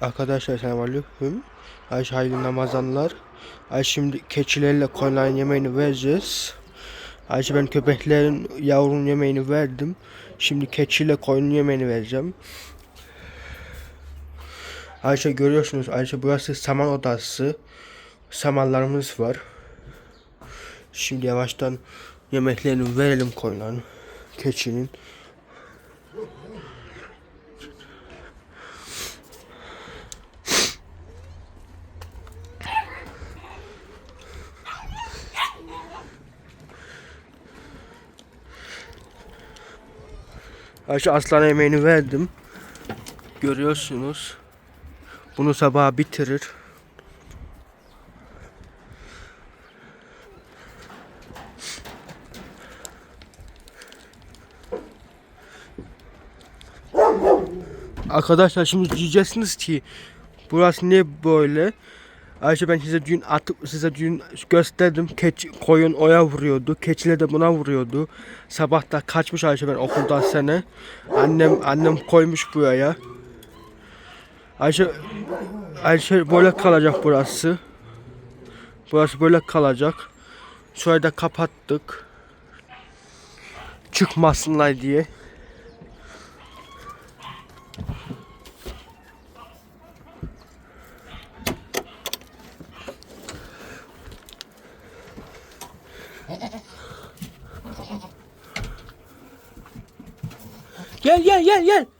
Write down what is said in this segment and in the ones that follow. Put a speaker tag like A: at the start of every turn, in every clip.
A: Arkadaşlar selamünaleyküm. Ayşe hayırlı namazanlar. Ayşe şimdi keçilerle koyunların yemeğini vereceğiz. Ayşe ben köpeklerin yavrunun yemeğini verdim. Şimdi keçiyle koyunun yemeğini vereceğim. Ayşe görüyorsunuz Ayşe burası saman odası. Samanlarımız var. Şimdi yavaştan yemeklerini verelim koyunların. Keçinin. Ayşe aslan yemeğini verdim. Görüyorsunuz. Bunu sabah bitirir. Arkadaşlar şimdi diyeceksiniz ki burası niye böyle? Ayşe ben size dün atıp size dün gösterdim. Keçi, koyun oya vuruyordu. Keçiler de buna vuruyordu. Sabah da kaçmış Ayşe ben okuldan sene. Annem annem koymuş buraya. Ayşe Ayşe böyle kalacak burası. Burası böyle kalacak. Şurayı da kapattık. Çıkmasınlar diye. Gel gel gel gel.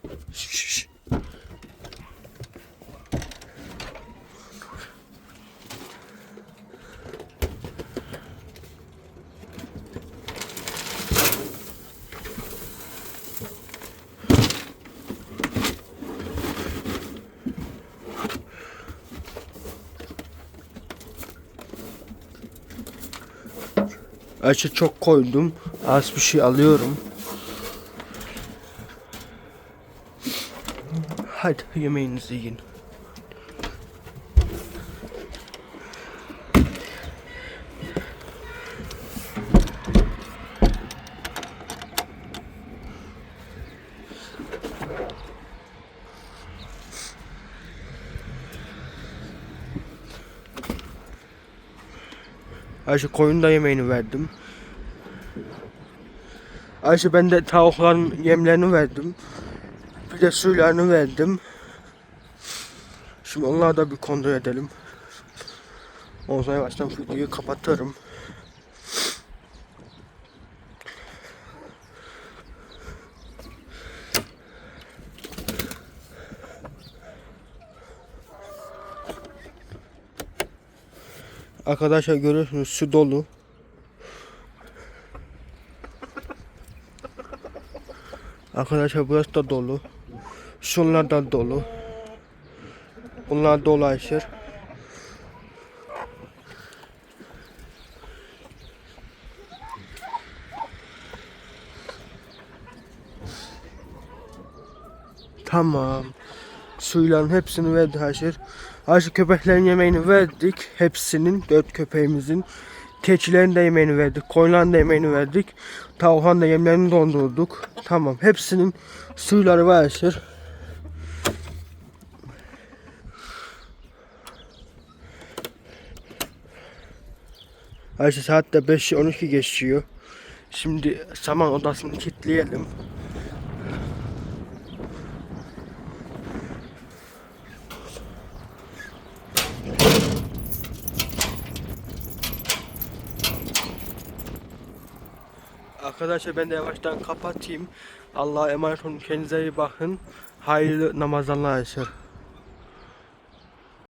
A: Ayşe çok koydum. Az bir şey alıyorum. Hadi yemeğinizi yiyin. Ayşe koyun da yemeğini verdim. Ayşe ben de tavukların yemlerini verdim. Bir de suylarını verdim. Şimdi onları da bir kontrol edelim. Ondan sonra yavaştan videoyu kapatırım. Arkadaşlar görüyorsunuz su dolu. Arkadaşlar burası da dolu. Şunlar da dolu. Bunlar dolaşır. Tamam. Suyların hepsini verdi Haşır. Haşır köpeklerin yemeğini verdik. Hepsinin, dört köpeğimizin. Keçilerin de yemeğini verdik. Koyunların da yemeğini verdik. Tavukların da yemlerini dondurduk. Tamam. Hepsinin suyları var Haşır. Ayşe saat de 5'i 12 geçiyor. Şimdi saman odasını kilitleyelim. Arkadaşlar ben de yavaştan kapatayım. Allah'a emanet olun. Kendinize iyi bakın. Hayırlı namazlar Ayşe.